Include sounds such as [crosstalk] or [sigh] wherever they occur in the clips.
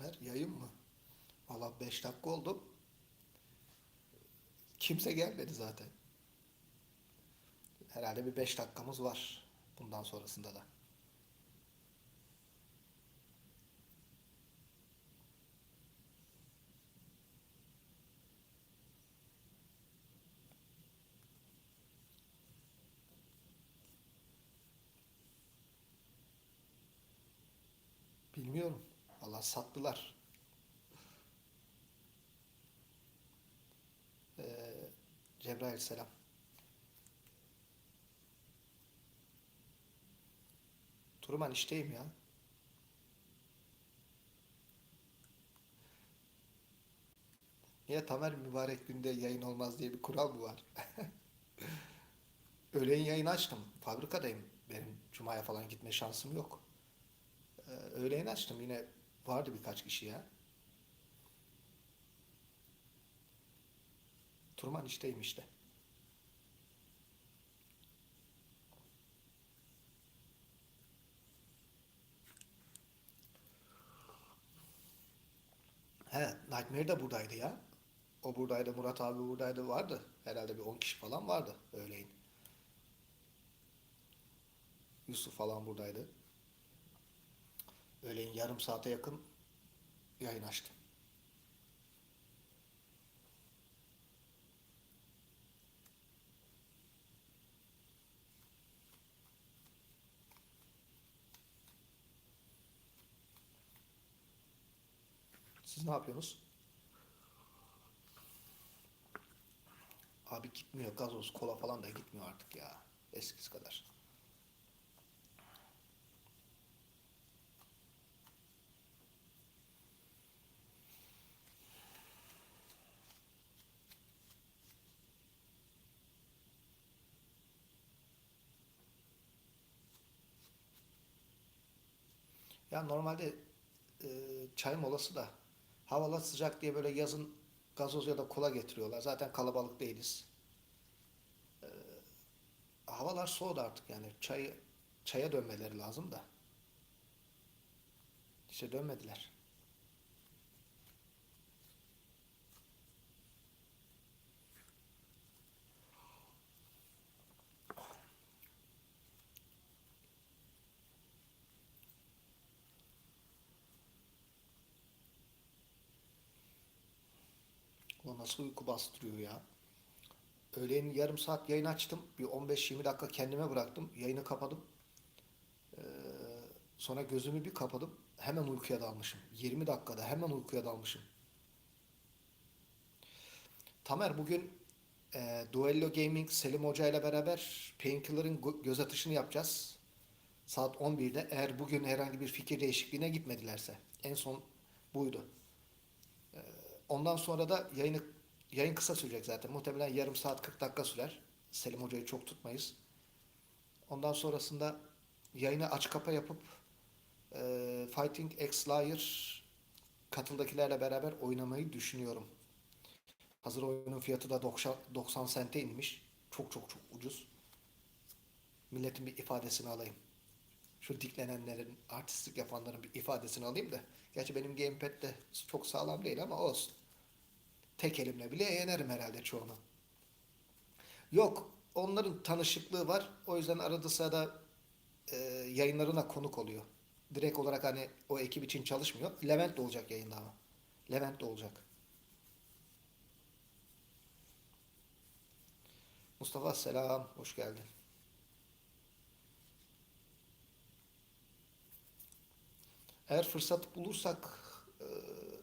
Tamer yayın mı? Valla 5 dakika oldu. Kimse gelmedi zaten. Herhalde bir 5 dakikamız var bundan sonrasında da. Bilmiyorum. Valla sattılar. Ee, Cebrail selam. Turman işteyim ya. Niye Tamer mübarek günde yayın olmaz diye bir kural mı var? [laughs] Öğleyin yayın açtım. Fabrikadayım. Benim Cuma'ya falan gitme şansım yok. Ee, öğleyin açtım. Yine vardı birkaç kişi ya. Turman işteyim işte. He, Nightmare de buradaydı ya. O buradaydı, Murat abi buradaydı, vardı. Herhalde bir 10 kişi falan vardı öğleyin. Yusuf falan buradaydı. Öğleyin yarım saate yakın yayın açtım. Siz ne yapıyorsunuz? Abi gitmiyor gazoz, kola falan da gitmiyor artık ya. Eskisi kadar. Ya normalde e, çay molası da havalar sıcak diye böyle yazın gazoz ya da kola getiriyorlar. Zaten kalabalık değiliz. Havalar soğudu artık yani çay çaya dönmeleri lazım da. İşte dönmediler. O nasıl uyku bastırıyor ya. Öğleyin yarım saat yayın açtım. Bir 15-20 dakika kendime bıraktım. Yayını kapadım. Ee, sonra gözümü bir kapadım. Hemen uykuya dalmışım. 20 dakikada hemen uykuya dalmışım. Tamer bugün e, Duello Gaming Selim Hoca ile beraber Painkiller'ın gö- göz atışını yapacağız. Saat 11'de. Eğer bugün herhangi bir fikir değişikliğine gitmedilerse. En son buydu. Ondan sonra da yayını yayın kısa sürecek zaten. Muhtemelen yarım saat 40 dakika sürer. Selim Hoca'yı çok tutmayız. Ondan sonrasında yayını aç kapa yapıp e, Fighting X Liar katıldakilerle beraber oynamayı düşünüyorum. Hazır oyunun fiyatı da 90, 90 sente inmiş. Çok çok çok ucuz. Milletin bir ifadesini alayım. Şu diklenenlerin, artistlik yapanların bir ifadesini alayım da. Gerçi benim gamepad de çok sağlam değil ama olsun. Tek elimle bile yenerim herhalde çoğunu. Yok, onların tanışıklığı var. O yüzden arada sırada e, yayınlarına konuk oluyor. Direkt olarak hani o ekip için çalışmıyor. Levent de olacak yayında ama. Levent de olacak. Mustafa selam, hoş geldin. Eğer fırsat bulursak e,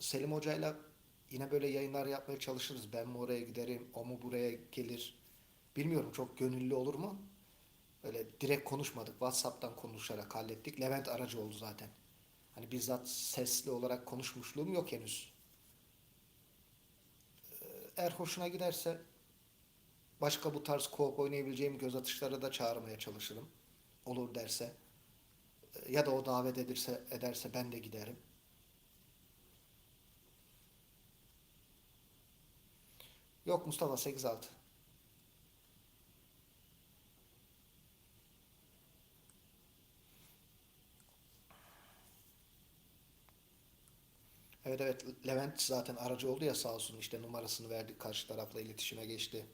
Selim Hoca'yla yine böyle yayınlar yapmaya çalışırız. Ben mi oraya giderim, o mu buraya gelir. Bilmiyorum çok gönüllü olur mu? Böyle direkt konuşmadık. WhatsApp'tan konuşarak hallettik. Levent aracı oldu zaten. Hani bizzat sesli olarak konuşmuşluğum yok henüz. Eğer hoşuna giderse başka bu tarz co-op oynayabileceğim göz atışları da çağırmaya çalışırım. Olur derse. Ya da o davet edirse, ederse ben de giderim. Yok Mustafa 8-6. Evet evet Levent zaten aracı oldu ya sağ olsun işte numarasını verdi karşı tarafla iletişime geçti.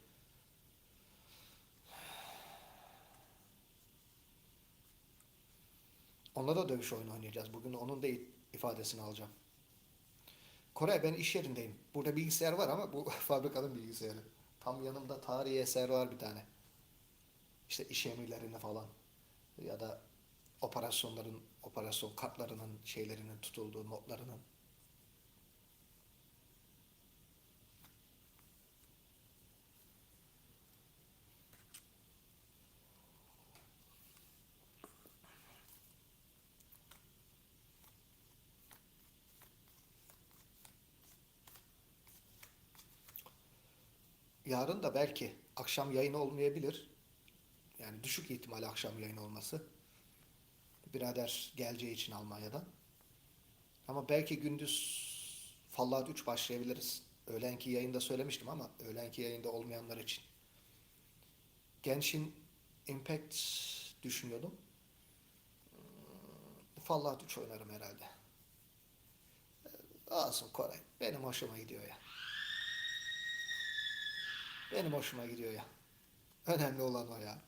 Onunla da dövüş oyunu oynayacağız. Bugün onun da ifadesini alacağım. Kore ben iş yerindeyim. Burada bilgisayar var ama bu [laughs] fabrikanın bilgisayarı. Tam yanımda tarihi eser var bir tane. İşte iş emirlerini falan ya da operasyonların operasyon kartlarının şeylerinin tutulduğu notlarının. Yarın da belki akşam yayın olmayabilir. Yani düşük ihtimal akşam yayın olması. Birader geleceği için Almanya'dan. Ama belki gündüz Fallout 3 başlayabiliriz. Öğlenki yayında söylemiştim ama öğlenki yayında olmayanlar için. Genshin Impact düşünüyordum. Fallout 3 oynarım herhalde. Olsun Koray. Benim hoşuma gidiyor ya. Benim hoşuma gidiyor ya. Önemli olan o ya.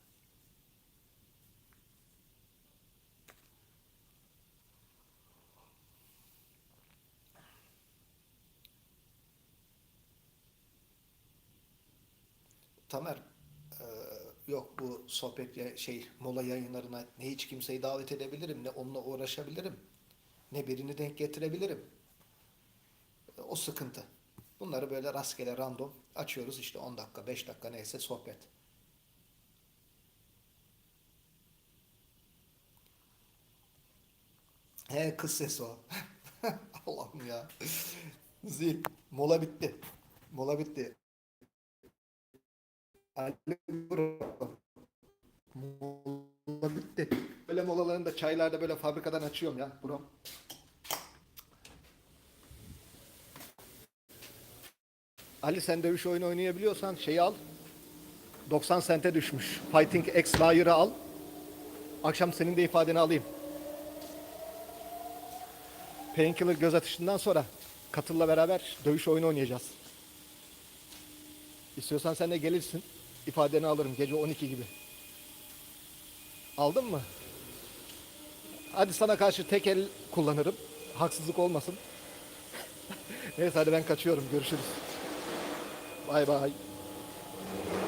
Tamer, e, yok bu sohbet ya- şey mola yayınlarına ne hiç kimseyi davet edebilirim ne onunla uğraşabilirim ne birini denk getirebilirim. E, O sıkıntı. Bunları böyle rastgele random açıyoruz işte 10 dakika 5 dakika neyse sohbet. He kız sesi o. [laughs] Allah'ım ya. Zil. Mola bitti. Mola bitti. Mola bitti. Böyle molalarını da çaylarda böyle fabrikadan açıyorum ya bro. Ali sen dövüş oyunu oynayabiliyorsan şeyi al. 90 sente düşmüş. Fighting X Liar'ı al. Akşam senin de ifadeni alayım. Painkiller göz atışından sonra Katıl'la beraber dövüş oyunu oynayacağız. İstiyorsan sen de gelirsin. İfadeni alırım gece 12 gibi. Aldın mı? Hadi sana karşı tek el kullanırım. Haksızlık olmasın. [laughs] Neyse hadi ben kaçıyorum. Görüşürüz. バイバイ。